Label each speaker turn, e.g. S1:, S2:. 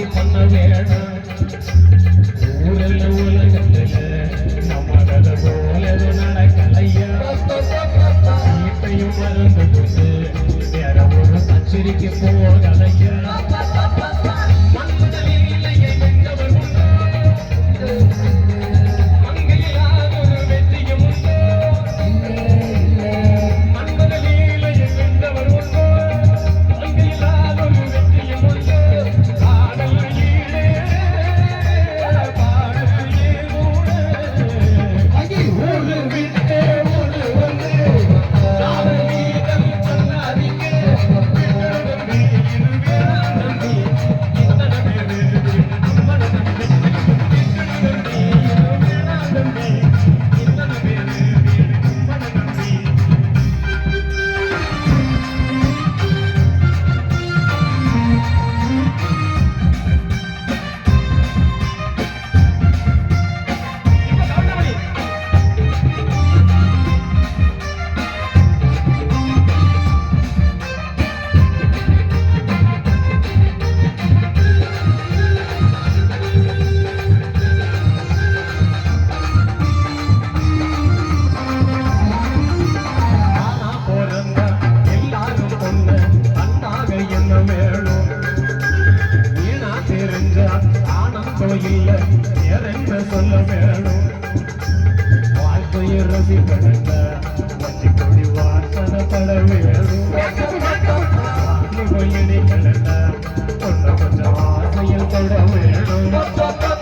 S1: ஆட்சி பண்ண வேணும் ஊரில் உலகத்தில் நம்மளது போல நடக்கலையா? வீட்டையும் மறந்து கொண்டு வேற ஒரு பச்சரிக்கு போ இல்லை எதைத்த சொல்ல வேணும். வாழ்க்கையை ரசிக்கணுங்க மஞ்சள் கொடி வாசனை தட வேணும். வாழ்க்கை கொள்ளி கிடந்த கொஞ்சம் கொஞ்சம் வாசையில் தட வேணும்.